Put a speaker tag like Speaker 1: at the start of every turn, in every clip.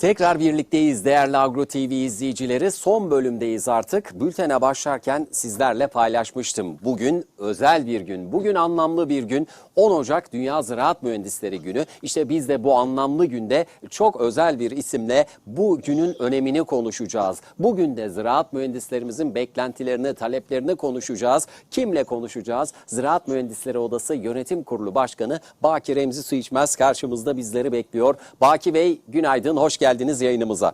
Speaker 1: Tekrar birlikteyiz değerli Agro TV izleyicileri. Son bölümdeyiz artık. Bültene başlarken sizlerle paylaşmıştım. Bugün özel bir gün, bugün anlamlı bir gün. 10 Ocak Dünya Ziraat Mühendisleri Günü. İşte biz de bu anlamlı günde çok özel bir isimle bu günün önemini konuşacağız. Bugün de ziraat mühendislerimizin beklentilerini, taleplerini konuşacağız. Kimle konuşacağız? Ziraat Mühendisleri Odası Yönetim Kurulu Başkanı Baki Remzi Su İçmez karşımızda bizleri bekliyor. Baki Bey günaydın, hoş geldiniz yayınımıza.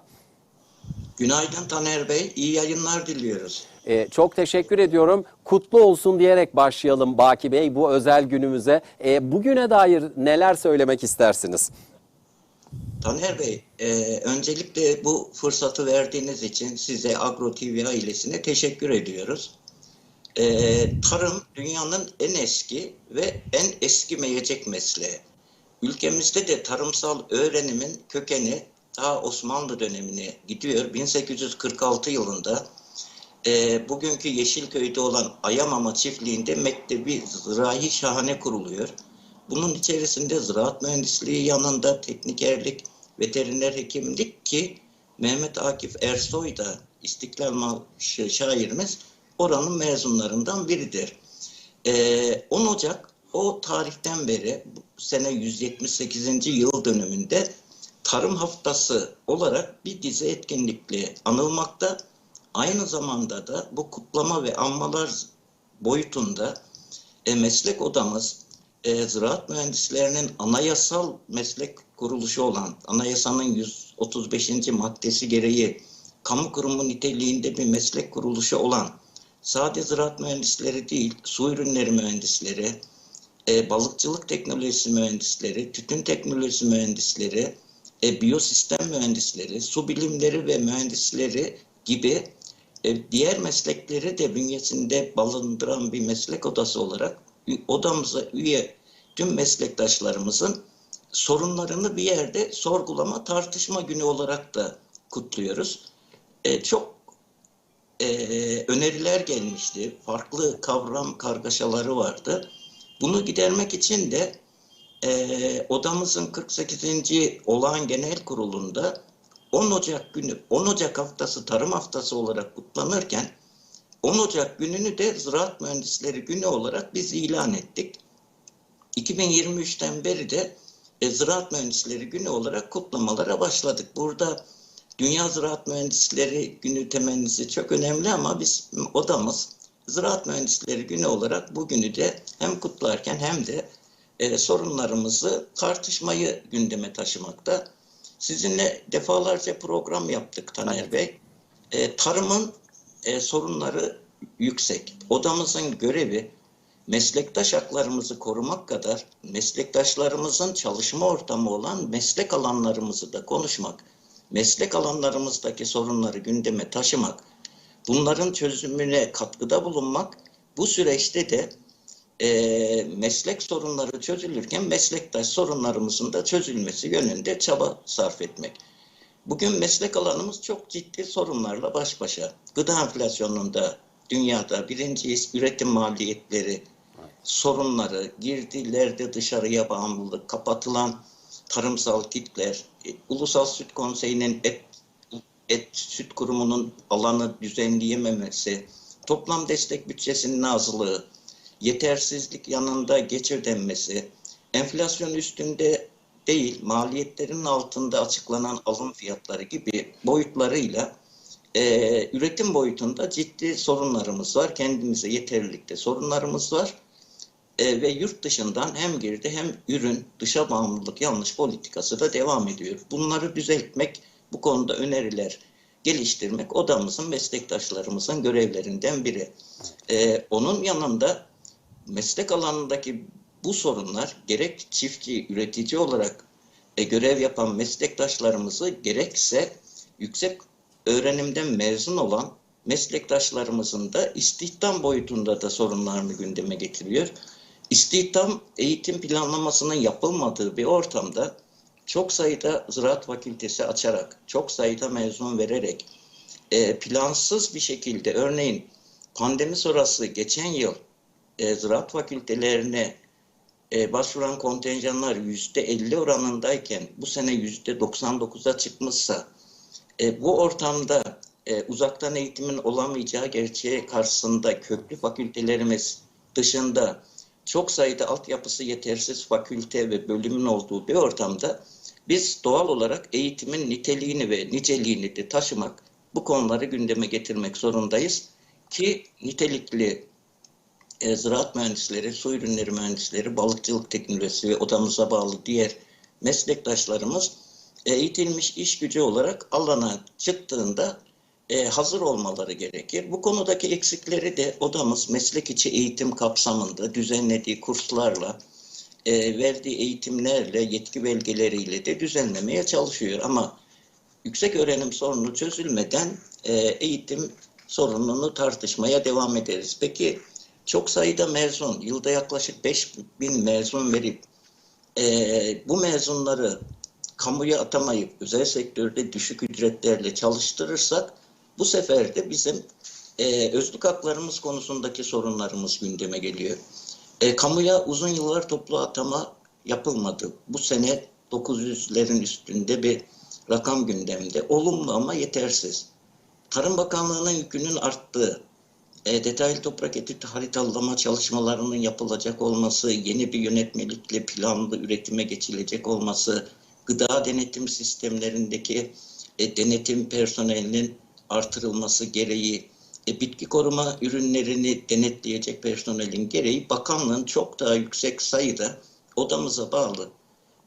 Speaker 2: Günaydın Taner Bey, iyi yayınlar diliyoruz.
Speaker 1: Ee, çok teşekkür ediyorum. Kutlu olsun diyerek başlayalım Baki Bey bu özel günümüze. Ee, bugüne dair neler söylemek istersiniz?
Speaker 2: Taner Bey, e, öncelikle bu fırsatı verdiğiniz için size Agro TV ailesine teşekkür ediyoruz. E, tarım dünyanın en eski ve en eskimeyecek mesleği. Ülkemizde de tarımsal öğrenimin kökeni ta Osmanlı dönemine gidiyor. 1846 yılında e, bugünkü Yeşilköy'de olan Ayamama çiftliğinde Mektebi Zirahi Şahane kuruluyor. Bunun içerisinde ziraat mühendisliği yanında teknikerlik, veteriner hekimlik ki Mehmet Akif Ersoy da İstiklal Marşı şairimiz oranın mezunlarından biridir. Ee, 10 Ocak o tarihten beri sene 178. yıl dönümünde Tarım Haftası olarak bir dizi etkinlikle anılmakta. Aynı zamanda da bu kutlama ve anmalar boyutunda e, meslek odamız, e, ziraat mühendislerinin anayasal meslek kuruluşu olan anayasanın 135. maddesi gereği kamu kurumu niteliğinde bir meslek kuruluşu olan sadece ziraat mühendisleri değil, su ürünleri mühendisleri, e, balıkçılık teknolojisi mühendisleri, tütün teknolojisi mühendisleri, e, biyosistem mühendisleri, su bilimleri ve mühendisleri gibi e, diğer meslekleri de bünyesinde barındıran bir meslek odası olarak odamıza üye tüm meslektaşlarımızın sorunlarını bir yerde sorgulama, tartışma günü olarak da kutluyoruz. E, çok e, öneriler gelmişti. Farklı kavram kargaşaları vardı. Bunu gidermek için de e, odamızın 48. olağan genel kurulunda 10 Ocak günü, 10 Ocak haftası tarım haftası olarak kutlanırken 10 Ocak gününü de Ziraat Mühendisleri Günü olarak biz ilan ettik. 2023'ten beri de e, Ziraat Mühendisleri Günü olarak kutlamalara başladık. Burada Dünya Ziraat Mühendisleri Günü temennisi çok önemli ama biz odamız Ziraat Mühendisleri Günü olarak bugünü de hem kutlarken hem de e, sorunlarımızı tartışmayı gündeme taşımakta. Sizinle defalarca program yaptık Taner Bey. E, tarımın e, sorunları yüksek. Odamızın görevi meslektaş haklarımızı korumak kadar meslektaşlarımızın çalışma ortamı olan meslek alanlarımızı da konuşmak, meslek alanlarımızdaki sorunları gündeme taşımak, bunların çözümüne katkıda bulunmak, bu süreçte de e, meslek sorunları çözülürken meslektaş sorunlarımızın da çözülmesi yönünde çaba sarf etmek. Bugün meslek alanımız çok ciddi sorunlarla baş başa. Gıda enflasyonunda dünyada birinciyiz, üretim maliyetleri, sorunları, girdilerde dışarıya bağımlılık, kapatılan tarımsal kitler, e, Ulusal Süt Konseyi'nin et, et süt kurumunun alanı düzenleyememesi, toplam destek bütçesinin azlığı, yetersizlik yanında geç ödenmesi, enflasyon üstünde değil maliyetlerin altında açıklanan alım fiyatları gibi boyutlarıyla e, üretim boyutunda ciddi sorunlarımız var. Kendimize yeterlilikte sorunlarımız var. E, ve yurt dışından hem girdi hem ürün dışa bağımlılık yanlış politikası da devam ediyor. Bunları düzeltmek, bu konuda öneriler geliştirmek odamızın, meslektaşlarımızın görevlerinden biri. E, onun yanında meslek alanındaki bu sorunlar gerek çiftçi, üretici olarak e, görev yapan meslektaşlarımızı gerekse yüksek öğrenimden mezun olan meslektaşlarımızın da istihdam boyutunda da sorunlarını gündeme getiriyor. İstihdam eğitim planlamasının yapılmadığı bir ortamda çok sayıda ziraat fakültesi açarak, çok sayıda mezun vererek, e, plansız bir şekilde örneğin pandemi sonrası geçen yıl e, ziraat fakültelerine e, başvuran kontenjanlar %50 oranındayken bu sene %99'a çıkmışsa e, bu ortamda e, uzaktan eğitimin olamayacağı gerçeği karşısında köklü fakültelerimiz dışında çok sayıda altyapısı yetersiz fakülte ve bölümün olduğu bir ortamda biz doğal olarak eğitimin niteliğini ve niceliğini de taşımak, bu konuları gündeme getirmek zorundayız ki nitelikli e, ziraat mühendisleri, su ürünleri mühendisleri, balıkçılık teknolojisi ve odamıza bağlı diğer meslektaşlarımız e, eğitilmiş iş gücü olarak alana çıktığında e, hazır olmaları gerekir. Bu konudaki eksikleri de odamız meslek içi eğitim kapsamında düzenlediği kurslarla, e, verdiği eğitimlerle, yetki belgeleriyle de düzenlemeye çalışıyor. Ama yüksek öğrenim sorunu çözülmeden e, eğitim sorununu tartışmaya devam ederiz. Peki çok sayıda mezun, yılda yaklaşık 5000 mezun verip e, bu mezunları kamuya atamayıp özel sektörde düşük ücretlerle çalıştırırsak bu sefer de bizim e, özlük haklarımız konusundaki sorunlarımız gündeme geliyor. E, kamuya uzun yıllar toplu atama yapılmadı. Bu sene 900'lerin üstünde bir rakam gündemde. Olumlu ama yetersiz. Tarım Bakanlığı'nın yükünün arttığı, e, detaylı toprak etüt haritalama çalışmalarının yapılacak olması, yeni bir yönetmelikle planlı üretime geçilecek olması, gıda denetim sistemlerindeki e, denetim personelinin artırılması gereği, e, bitki koruma ürünlerini denetleyecek personelin gereği bakanlığın çok daha yüksek sayıda odamıza bağlı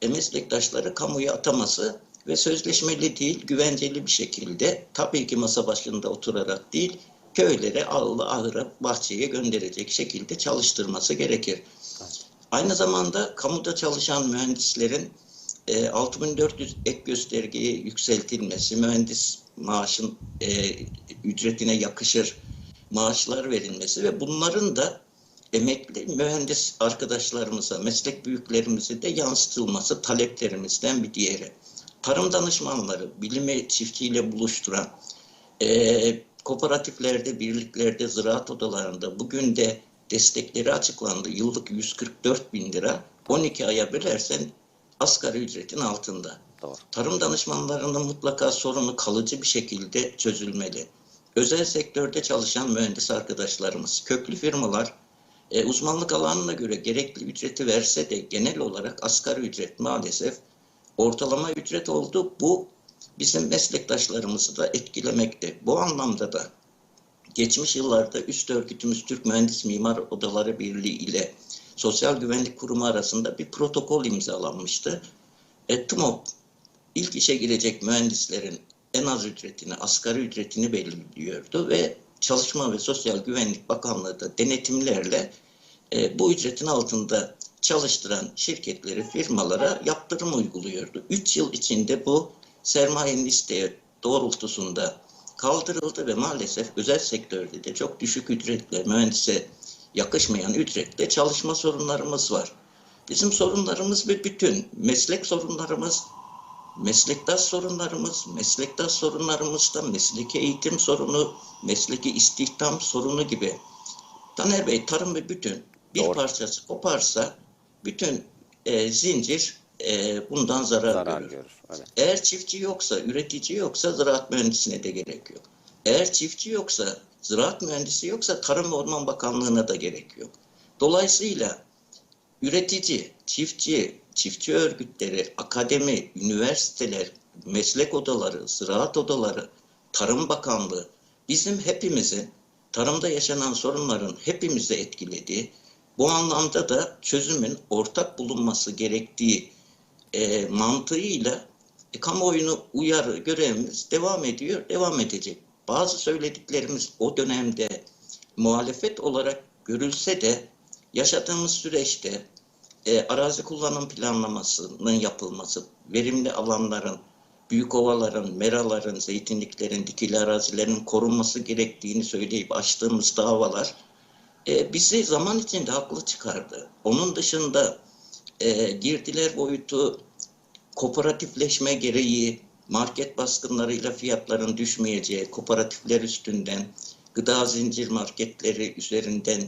Speaker 2: e, meslektaşları kamuya ataması ve sözleşmeli değil, güvenceli bir şekilde tabii ki masa başında oturarak değil, köylere, ağlı, ahıra, bahçeye gönderecek şekilde çalıştırması gerekir. Aynı zamanda kamuda çalışan mühendislerin e, 6400 ek göstergeye yükseltilmesi, mühendis maaşın e, ücretine yakışır maaşlar verilmesi ve bunların da emekli mühendis arkadaşlarımıza, meslek büyüklerimize de yansıtılması taleplerimizden bir diğeri. Tarım danışmanları, bilimi çiftçiyle buluşturan, e, kooperatiflerde, birliklerde, ziraat odalarında bugün de destekleri açıklandı. Yıllık 144 bin lira, 12 aya bölersen asgari ücretin altında.
Speaker 1: Doğru.
Speaker 2: Tarım danışmanlarının mutlaka sorunu kalıcı bir şekilde çözülmeli. Özel sektörde çalışan mühendis arkadaşlarımız, köklü firmalar e, uzmanlık alanına göre gerekli ücreti verse de genel olarak asgari ücret maalesef ortalama ücret oldu. Bu bizim meslektaşlarımızı da etkilemekte. Bu anlamda da geçmiş yıllarda üst örgütümüz Türk Mühendis Mimar Odaları Birliği ile Sosyal Güvenlik Kurumu arasında bir protokol imzalanmıştı. E, TMOP ilk işe girecek mühendislerin en az ücretini, asgari ücretini belirliyordu ve Çalışma ve Sosyal Güvenlik Bakanlığı da denetimlerle e, bu ücretin altında çalıştıran şirketleri, firmalara yaptırım uyguluyordu. 3 yıl içinde bu sermayenin isteği doğrultusunda kaldırıldı ve maalesef özel sektörde de çok düşük ücretle mühendise yakışmayan ücretle çalışma sorunlarımız var. Bizim sorunlarımız bir bütün. Meslek sorunlarımız, meslektaş sorunlarımız, meslektaş sorunlarımızda mesleki eğitim sorunu, mesleki istihdam sorunu gibi. Taner Bey tarım ve bütün bir
Speaker 1: Doğru.
Speaker 2: parçası koparsa bütün e, zincir e, bundan zarar,
Speaker 1: Zarar
Speaker 2: görür.
Speaker 1: görür. Evet.
Speaker 2: Eğer çiftçi yoksa, üretici yoksa ziraat mühendisine de gerek yok. Eğer çiftçi yoksa, ziraat mühendisi yoksa Tarım ve Orman Bakanlığı'na da gerek yok. Dolayısıyla üretici, çiftçi, çiftçi örgütleri, akademi, üniversiteler, meslek odaları, ziraat odaları, Tarım Bakanlığı bizim hepimizin tarımda yaşanan sorunların hepimizi etkilediği, bu anlamda da çözümün ortak bulunması gerektiği e, mantığıyla e, kamuoyunu uyarı görevimiz devam ediyor, devam edecek. Bazı söylediklerimiz o dönemde muhalefet olarak görülse de yaşadığımız süreçte e, arazi kullanım planlamasının yapılması, verimli alanların, büyük ovaların, meraların, zeytinliklerin, dikili arazilerin korunması gerektiğini söyleyip açtığımız davalar e, bizi zaman içinde haklı çıkardı. Onun dışında e, girdiler boyutu kooperatifleşme gereği market baskınlarıyla fiyatların düşmeyeceği, kooperatifler üstünden, gıda zincir marketleri üzerinden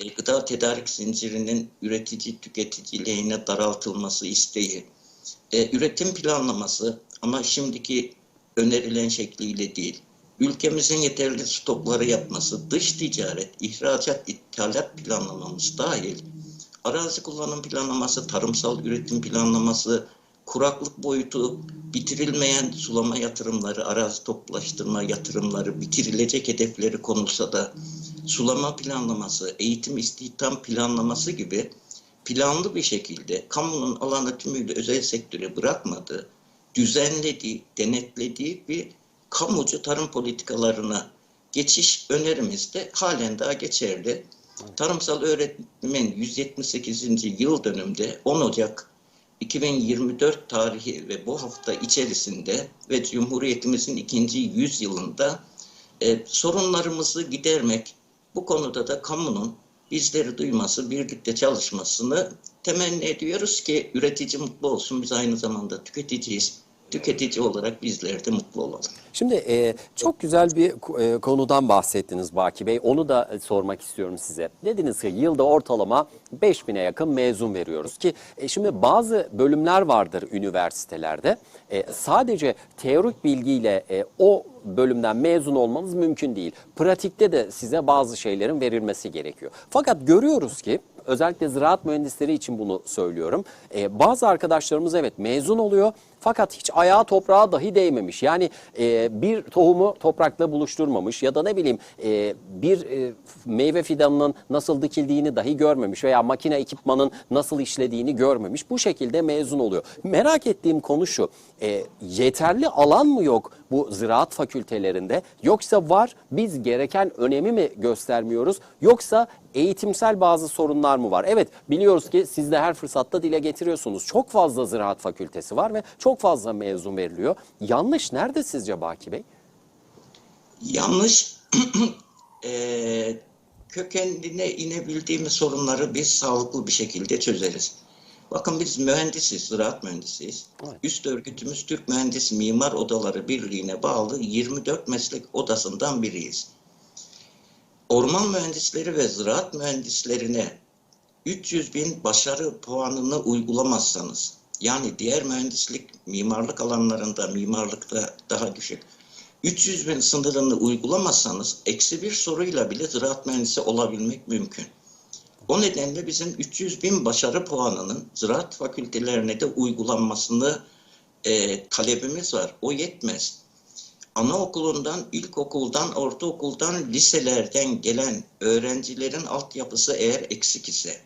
Speaker 2: e, gıda tedarik zincirinin üretici tüketici lehine daraltılması isteği, e, üretim planlaması ama şimdiki önerilen şekliyle değil, ülkemizin yeterli stokları yapması, dış ticaret, ihracat, ithalat planlamamız dahil, arazi kullanım planlaması, tarımsal üretim planlaması, kuraklık boyutu, bitirilmeyen sulama yatırımları, arazi toplaştırma yatırımları, bitirilecek hedefleri konulsa da sulama planlaması, eğitim istihdam planlaması gibi planlı bir şekilde kamunun alanı tümüyle özel sektöre bırakmadığı, düzenlediği, denetlediği bir kamucu tarım politikalarına geçiş önerimiz de halen daha geçerli. Tarımsal öğretimin 178. yıl dönümde 10 Ocak 2024 tarihi ve bu hafta içerisinde ve Cumhuriyetimizin ikinci yüzyılında e, sorunlarımızı gidermek, bu konuda da kamunun bizleri duyması, birlikte çalışmasını temenni ediyoruz ki üretici mutlu olsun. Biz aynı zamanda tüketiciyiz. Tüketici olarak bizler de mutlu olalım.
Speaker 1: Şimdi e, çok güzel bir e, konudan bahsettiniz Baki Bey. Onu da e, sormak istiyorum size. Dediniz ki yılda ortalama 5000'e yakın mezun veriyoruz ki e, şimdi bazı bölümler vardır üniversitelerde. E, sadece teorik bilgiyle e, o bölümden mezun olmanız mümkün değil. Pratikte de size bazı şeylerin verilmesi gerekiyor. Fakat görüyoruz ki özellikle ziraat mühendisleri için bunu söylüyorum. Ee, bazı arkadaşlarımız evet mezun oluyor fakat hiç ayağı toprağa dahi değmemiş. Yani e, bir tohumu toprakla buluşturmamış ya da ne bileyim e, bir e, meyve fidanının nasıl dikildiğini dahi görmemiş veya makine ekipmanın nasıl işlediğini görmemiş. Bu şekilde mezun oluyor. Merak ettiğim konu şu. e, yeterli alan mı yok bu ziraat fakültelerinde yoksa var biz gereken önemi mi göstermiyoruz yoksa eğitimsel bazı sorunlar mı var? Evet biliyoruz ki siz de her fırsatta dile getiriyorsunuz. Çok fazla ziraat fakültesi var ve çok fazla mezun veriliyor. Yanlış nerede sizce Baki Bey?
Speaker 2: Yanlış eee kökenine inebildiğimiz sorunları biz sağlıklı bir şekilde çözeriz. Bakın biz mühendisiz, ziraat mühendisiyiz.
Speaker 1: Evet.
Speaker 2: Üst örgütümüz Türk Mühendis Mimar Odaları Birliği'ne bağlı 24 meslek odasından biriyiz. Orman mühendisleri ve ziraat mühendislerine 300 bin başarı puanını uygulamazsanız, yani diğer mühendislik, mimarlık alanlarında, mimarlıkta daha düşük, 300 bin sınırını uygulamazsanız eksi bir soruyla bile ziraat mühendisi olabilmek mümkün. O nedenle bizim 300 bin başarı puanının ziraat fakültelerine de uygulanmasını e, talebimiz var. O yetmez. Anaokulundan, ilkokuldan, ortaokuldan, liselerden gelen öğrencilerin altyapısı eğer eksik ise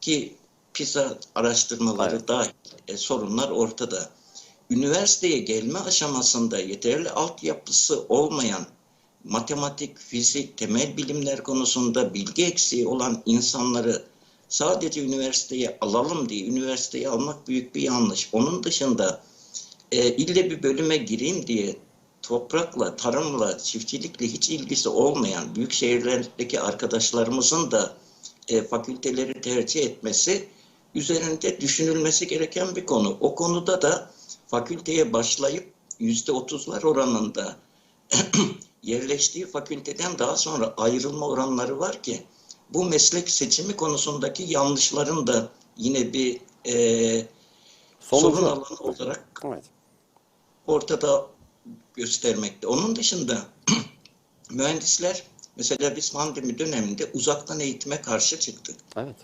Speaker 2: ki PISA araştırmaları
Speaker 1: Evet.
Speaker 2: dahil e, sorunlar ortada. Üniversiteye gelme aşamasında yeterli altyapısı olmayan matematik, fizik, temel bilimler konusunda bilgi eksiği olan insanları sadece üniversiteye alalım diye üniversiteye almak büyük bir yanlış. Onun dışında e, ille bir bölüme gireyim diye toprakla, tarımla, çiftçilikle hiç ilgisi olmayan büyük şehirlerdeki arkadaşlarımızın da e, fakülteleri tercih etmesi üzerinde düşünülmesi gereken bir konu. O konuda da fakülteye başlayıp yüzde otuzlar oranında yerleştiği fakülteden daha sonra ayrılma oranları var ki bu meslek seçimi konusundaki yanlışların da yine bir e,
Speaker 1: Sonucu.
Speaker 2: sorun alanı olarak
Speaker 1: Evet.
Speaker 2: ortada göstermekte. Onun dışında mühendisler mesela biz pandemi döneminde uzaktan eğitime karşı çıktık.
Speaker 1: Evet.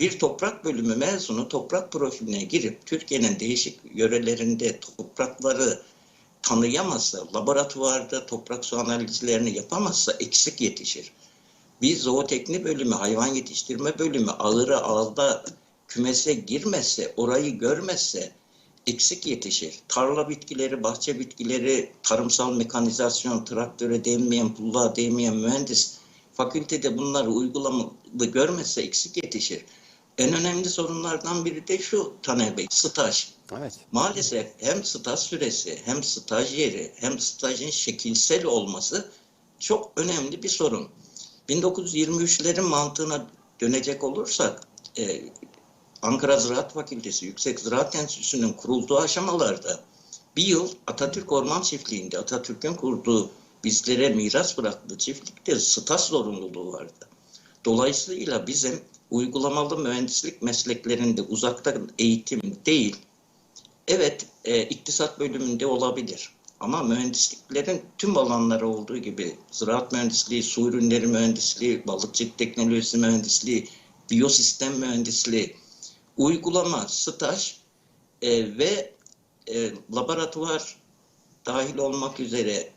Speaker 2: Bir toprak bölümü mezunu toprak profiline girip Türkiye'nin değişik yörelerinde toprakları tanıyamazsa, laboratuvarda toprak su analizlerini yapamazsa eksik yetişir. Bir zootekni bölümü, hayvan yetiştirme bölümü ağıra ağda kümese girmezse, orayı görmezse eksik yetişir. Tarla bitkileri, bahçe bitkileri, tarımsal mekanizasyon, traktöre değmeyen, pulluğa değmeyen mühendis fakültede bunları uygulamalı görmezse eksik yetişir. En önemli sorunlardan biri de şu Taner Bey, staj.
Speaker 1: Evet.
Speaker 2: Maalesef hem staj süresi, hem staj yeri, hem stajın şekilsel olması çok önemli bir sorun. 1923'lerin mantığına dönecek olursak, e, Ankara Ziraat Fakültesi, Yüksek Ziraat Enstitüsü'nün kurulduğu aşamalarda bir yıl Atatürk Orman Çiftliği'nde Atatürk'ün kurduğu bizlere miras bıraktığı çiftlikte staj zorunluluğu vardı. Dolayısıyla bizim uygulamalı mühendislik mesleklerinde uzaktan eğitim değil, evet e, iktisat bölümünde olabilir. Ama mühendisliklerin tüm alanları olduğu gibi ziraat mühendisliği, su ürünleri mühendisliği, balıkçılık teknolojisi mühendisliği, biyosistem mühendisliği, uygulama, staj e, ve e, laboratuvar dahil olmak üzere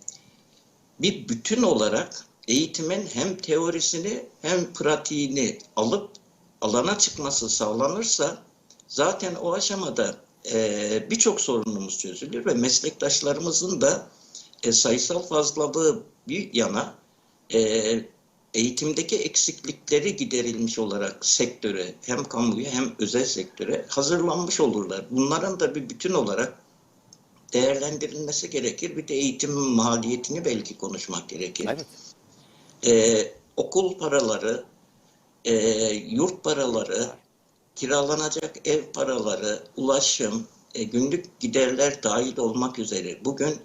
Speaker 2: bir bütün olarak eğitimin hem teorisini hem pratiğini alıp alana çıkması sağlanırsa zaten o aşamada e, birçok sorunumuz çözülür ve meslektaşlarımızın da e, sayısal fazlalığı bir yana e, eğitimdeki eksiklikleri giderilmiş olarak sektöre hem kamuya hem özel sektöre hazırlanmış olurlar. Bunların da bir bütün olarak değerlendirilmesi gerekir. Bir de eğitimin maliyetini belki konuşmak gerekir.
Speaker 1: Evet.
Speaker 2: Ee, okul paraları, e, yurt paraları, kiralanacak ev paraları, ulaşım, e, günlük giderler dahil olmak üzere bugün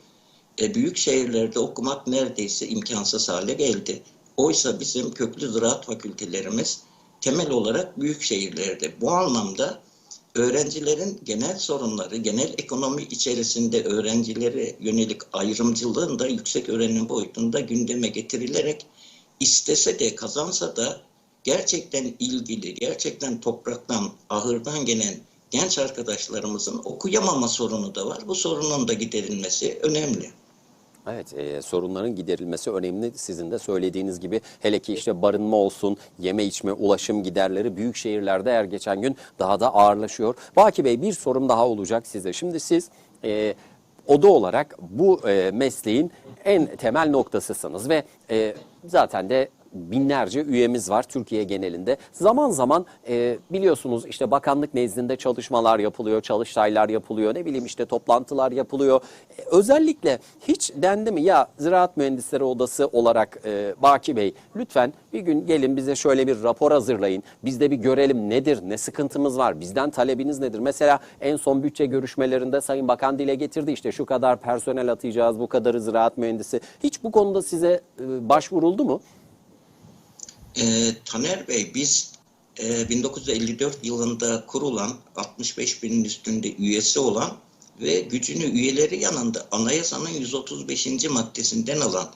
Speaker 2: e, büyük şehirlerde okumak neredeyse imkansız hale geldi. Oysa bizim köklü ziraat fakültelerimiz temel olarak büyük şehirlerde. Bu anlamda öğrencilerin genel sorunları, genel ekonomi içerisinde öğrencilere yönelik ayrımcılığın da yüksek öğrenim boyutunda gündeme getirilerek istese de kazansa da gerçekten ilgili, gerçekten topraktan, ahırdan gelen genç arkadaşlarımızın okuyamama sorunu da var. Bu sorunun da giderilmesi önemli.
Speaker 1: Evet, e, sorunların giderilmesi önemli. Sizin de söylediğiniz gibi hele ki işte barınma olsun, yeme içme, ulaşım giderleri büyük şehirlerde her geçen gün daha da ağırlaşıyor. Baki Bey bir sorum daha olacak size. Şimdi siz e, oda olarak bu e, mesleğin en temel noktasısınız ve e, zaten de binlerce üyemiz var Türkiye genelinde. Zaman zaman e, biliyorsunuz işte bakanlık nezdinde çalışmalar yapılıyor, çalıştaylar yapılıyor, ne bileyim işte toplantılar yapılıyor. E, özellikle hiç dendi mi ya Ziraat Mühendisleri Odası olarak e, Baki Bey lütfen bir gün gelin bize şöyle bir rapor hazırlayın. Biz de bir görelim nedir, ne sıkıntımız var, bizden talebiniz nedir? Mesela en son bütçe görüşmelerinde Sayın Bakan dile getirdi işte şu kadar personel atayacağız, bu kadarı ziraat mühendisi. Hiç bu konuda size e, başvuruldu mu?
Speaker 2: Ee, Taner Bey biz e, 1954 yılında kurulan 65 binin üstünde üyesi olan ve gücünü üyeleri yanında anayasanın 135. maddesinden alan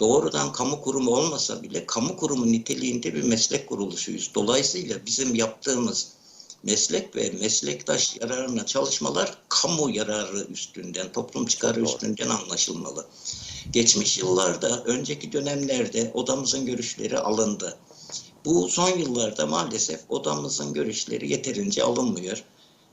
Speaker 2: doğrudan kamu kurumu olmasa bile kamu kurumu niteliğinde bir meslek kuruluşuyuz. Dolayısıyla bizim yaptığımız meslek ve meslektaş yararına çalışmalar kamu yararı üstünden, toplum çıkarı üstünden anlaşılmalı. Geçmiş yıllarda, önceki dönemlerde odamızın görüşleri alındı. Bu son yıllarda maalesef odamızın görüşleri yeterince alınmıyor.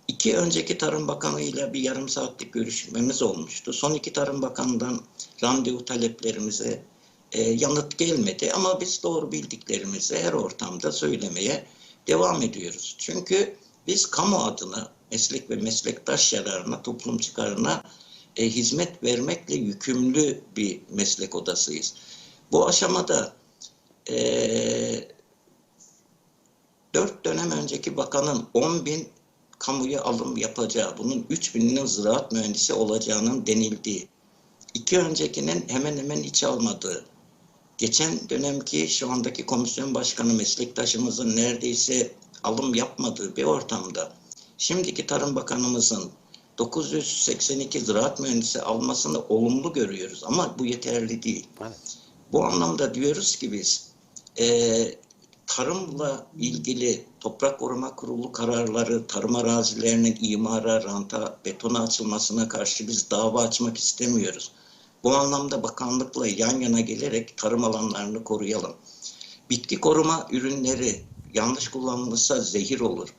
Speaker 2: İki önceki Tarım Bakanı ile bir yarım saatlik görüşmemiz olmuştu. Son iki Tarım Bakanı'ndan randevu taleplerimize e, yanıt gelmedi ama biz doğru bildiklerimizi her ortamda söylemeye devam ediyoruz. Çünkü biz kamu adına meslek ve meslektaş yararına, toplum çıkarına e, hizmet vermekle yükümlü bir meslek odasıyız. Bu aşamada e, 4 dönem önceki bakanın 10 bin kamuya alım yapacağı, bunun 3 bininin ziraat mühendisi olacağının denildiği, iki öncekinin hemen hemen hiç almadığı, geçen dönemki şu andaki komisyon başkanı meslektaşımızın neredeyse alım yapmadığı bir ortamda, şimdiki Tarım Bakanımızın 982 ziraat mühendisi almasını olumlu görüyoruz ama bu yeterli değil.
Speaker 1: Evet.
Speaker 2: Bu anlamda diyoruz ki biz e, tarımla ilgili toprak koruma kurulu kararları, tarım arazilerinin imara, ranta, betona açılmasına karşı biz dava açmak istemiyoruz. Bu anlamda bakanlıkla yan yana gelerek tarım alanlarını koruyalım. Bitki koruma ürünleri yanlış kullanılırsa zehir olur.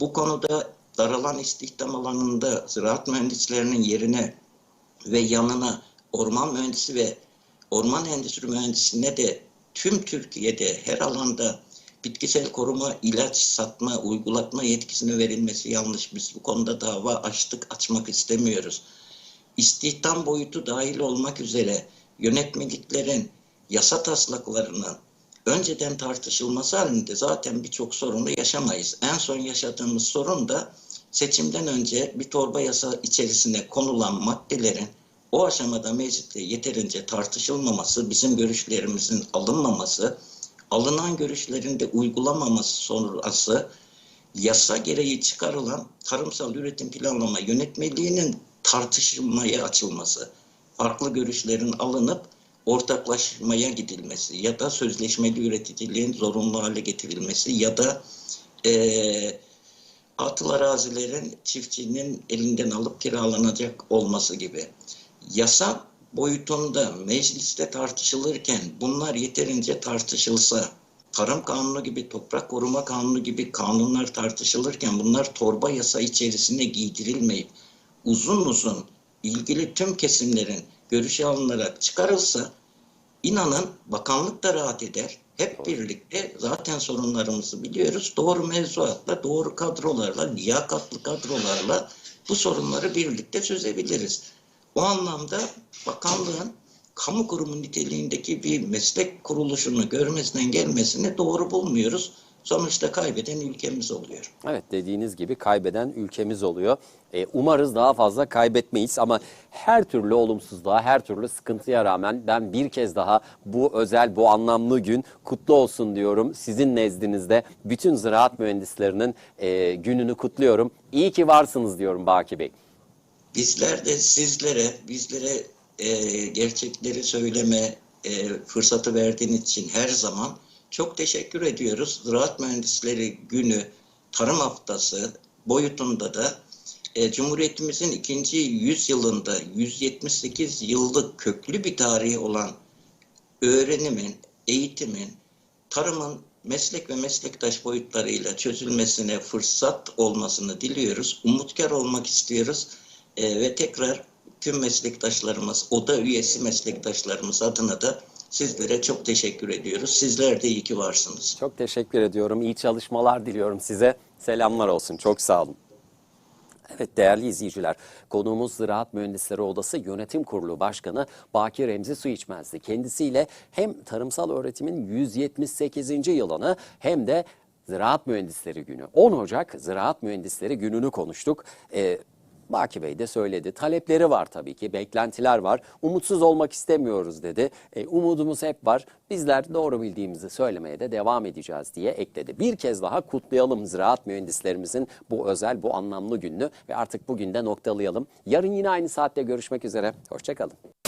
Speaker 2: Bu konuda daralan istihdam alanında ziraat mühendislerinin yerine ve yanına orman mühendisi ve orman endüstri mühendisine de tüm Türkiye'de her alanda bitkisel koruma, ilaç satma, uygulatma yetkisini verilmesi yanlış. Biz bu konuda dava açtık, açmak istemiyoruz. İstihdam boyutu dahil olmak üzere yönetmeliklerin yasa taslaklarının önceden tartışılması halinde zaten birçok sorunu yaşamayız. En son yaşadığımız sorun da seçimden önce bir torba yasa içerisine konulan maddelerin o aşamada mecliste yeterince tartışılmaması, bizim görüşlerimizin alınmaması, alınan görüşlerinde uygulamaması sonrası yasa gereği çıkarılan tarımsal üretim planlama yönetmeliğinin tartışılmaya açılması, farklı görüşlerin alınıp ortaklaşmaya gidilmesi ya da sözleşmeli üreticiliğin zorunlu hale getirilmesi ya da eee atıl arazilerin çiftçinin elinden alıp kiralanacak olması gibi. Yasa boyutunda mecliste tartışılırken bunlar yeterince tartışılsa, tarım kanunu gibi, toprak koruma kanunu gibi kanunlar tartışılırken bunlar torba yasa içerisine giydirilmeyip uzun uzun ilgili tüm kesimlerin görüşü alınarak çıkarılsa İnanın bakanlık da rahat eder. Hep birlikte zaten sorunlarımızı biliyoruz. Doğru mevzuatla, doğru kadrolarla, liyakatlı kadrolarla bu sorunları birlikte çözebiliriz. O anlamda bakanlığın kamu kurumu niteliğindeki bir meslek kuruluşunu görmesinden gelmesini doğru bulmuyoruz. Sonuçta kaybeden ülkemiz oluyor.
Speaker 1: Evet dediğiniz gibi kaybeden ülkemiz oluyor. E, umarız daha fazla kaybetmeyiz ama her türlü olumsuzluğa, her türlü sıkıntıya rağmen ben bir kez daha bu özel, bu anlamlı gün kutlu olsun diyorum. Sizin nezdinizde bütün ziraat mühendislerinin e, gününü kutluyorum. İyi ki varsınız diyorum Baki Bey.
Speaker 2: Bizler de sizlere, bizlere e, gerçekleri söyleme e, fırsatı verdiğiniz için her zaman çok teşekkür ediyoruz. Ziraat Mühendisleri Günü Tarım Haftası boyutunda da e, Cumhuriyetimizin ikinci yüzyılında 178 yıllık köklü bir tarihi olan öğrenimin, eğitimin, tarımın meslek ve meslektaş boyutlarıyla çözülmesine fırsat olmasını diliyoruz. Umutkar olmak istiyoruz Ee, ve tekrar tüm meslektaşlarımız, oda üyesi meslektaşlarımız adına da sizlere çok teşekkür ediyoruz. Sizler de iyi ki varsınız.
Speaker 1: Çok teşekkür ediyorum. İyi çalışmalar diliyorum size. Selamlar olsun. Çok sağ olun. Evet değerli izleyiciler, konuğumuz Ziraat Mühendisleri Odası Yönetim Kurulu Başkanı Baki Remzi Su İçmezdi. Kendisiyle hem tarımsal öğretimin 178. yılını hem de Ziraat Mühendisleri Günü, 10 Ocak Ziraat Mühendisleri Günü'nü konuştuk. Ee, Baki Bey de söyledi. Talepleri var tabii ki, beklentiler var. Umutsuz olmak istemiyoruz dedi. E, umudumuz hep var. Bizler doğru bildiğimizi söylemeye de devam edeceğiz diye ekledi. Bir kez daha kutlayalım ziraat mühendislerimizin bu özel, bu anlamlı gününü ve artık bugün de noktalayalım. Yarın yine aynı saatte görüşmek üzere. Hoşçakalın.